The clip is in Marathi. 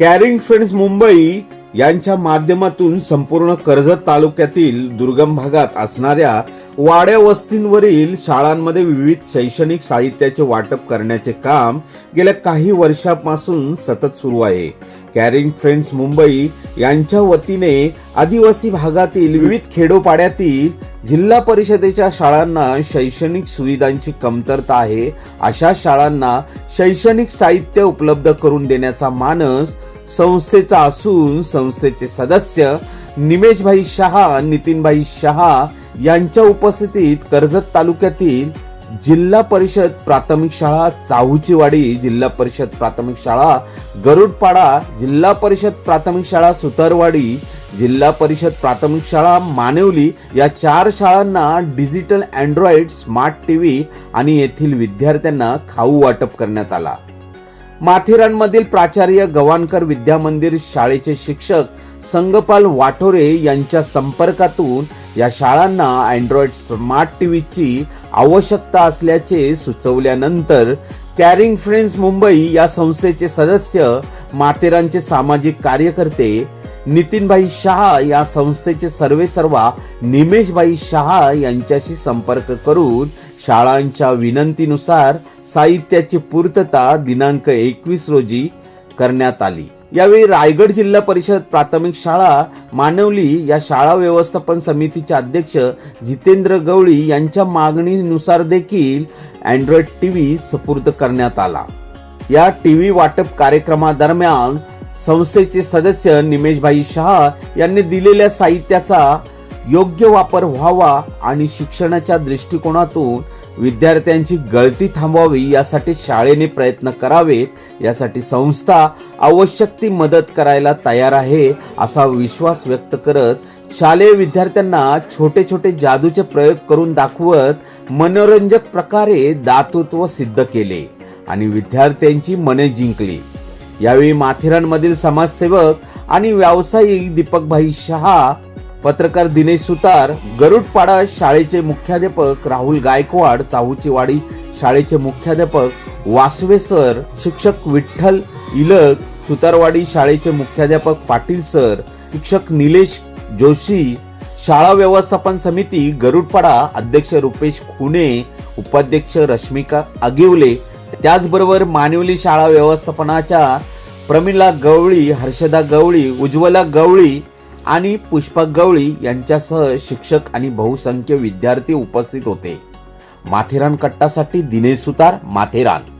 कॅरिंग फ्रेंड्स मुंबई यांच्या माध्यमातून संपूर्ण कर्जत तालुक्यातील दुर्गम भागात असणाऱ्या वाड्या वस्तींवरील शाळांमध्ये विविध शैक्षणिक साहित्याचे वाटप करण्याचे काम गेल्या काही वर्षापासून सतत सुरू आहे. कॅरिंग फ्रेंड्स मुंबई यांच्या वतीने आदिवासी भागातील विविध खेडोपाड्यातील जिल्हा परिषदेच्या शाळांना शैक्षणिक सुविधांची कमतरता आहे. अशा शाळांना शैक्षणिक साहित्य उपलब्ध करून देण्याचा मानस संस्थेचा असून संस्थेचे सदस्य निमेशभाई शहा नितीनभाई शहा यांच्या उपस्थितीत कर्जत तालुक्यातील जिल्हा परिषद प्राथमिक शाळा चाहूचीवाडी जिल्हा परिषद प्राथमिक शाळा गरुडपाडा जिल्हा परिषद प्राथमिक शाळा सुतारवाडी जिल्हा परिषद प्राथमिक शाळा मानवली या चार शाळांना डिजिटल अँड्रॉइड स्मार्ट टीव्ही आणि येथील विद्यार्थ्यांना खाऊ वाटप करण्यात आला. माथेरानमधील प्राचार्य गवाणकर विद्यामंदिर शाळेचे शिक्षक संगपाल वाठोरे यांच्या संपर्कातून या शाळांना अँड्रॉइड स्मार्ट टीव्हीची आवश्यकता असल्याचे सुचवल्यानंतर कॅरिंग फ्रेंड्स मुंबई या संस्थेचे सदस्य माथेरानचे सामाजिक कार्यकर्ते नितीनभाई शहा या संस्थेचे सर्वेसर्वा निमेशभाई शहा यांच्याशी संपर्क करून शाळांच्या विनंतीनुसार साहित्याची पूर्तता दिनांक एकवीस रोजी करण्यात आली. यावेळी रायगड जिल्हा परिषद प्राथमिक शाळा मानवली या शाळा व्यवस्थापन समितीचे अध्यक्ष जितेंद्र गवळी यांच्या मागणीनुसार देखील अँड्रॉइड टीव्ही सपूर्द करण्यात आला. या टीव्ही वाटप कार्यक्रमादरम्यान संस्थेचे सदस्य निमेशभाई शहा यांनी दिलेल्या साहित्याचा योग्य वापर व्हावा आणि शिक्षणाच्या दृष्टिकोनातून विद्यार्थ्यांची गळती थांबवावी यासाठी शाळेने प्रयत्न करावेत. यासाठी संस्था आवश्यक ती मदत करायला तयार आहे असा विश्वास व्यक्त करत शालेय विद्यार्थ्यांना छोटे छोटे जादूचे प्रयोग करून दाखवत मनोरंजक प्रकारे दातृत्व सिद्ध केले आणि विद्यार्थ्यांची मने जिंकली. यावेळी माथेरानमधील समाजसेवक आणि व्यावसायिक दीपकभाई शहा पत्रकार दिनेश सुतार गरुडपाडा शाळेचे मुख्याध्यापक राहुल गायकवाड चाहूचीवाडी शाळेचे मुख्याध्यापक वासवे सर शिक्षक विठ्ठल इलक सुतारवाडी शाळेचे मुख्याध्यापक पाटील सर शिक्षक निलेश जोशी शाळा व्यवस्थापन समिती गरुडपाडा अध्यक्ष रुपेश खुने उपाध्यक्ष रश्मिका आगिवले. त्याचबरोबर मानवली शाळा व्यवस्थापनाच्या प्रमिला गवळी हर्षदा गवळी उज्ज्वला गवळी आणि पुष्पा गवळी यांच्यासह शिक्षक आणि बहुसंख्य विद्यार्थी उपस्थित होते. माथेरान कट्टासाठी दिनेश सुतार माथेरान.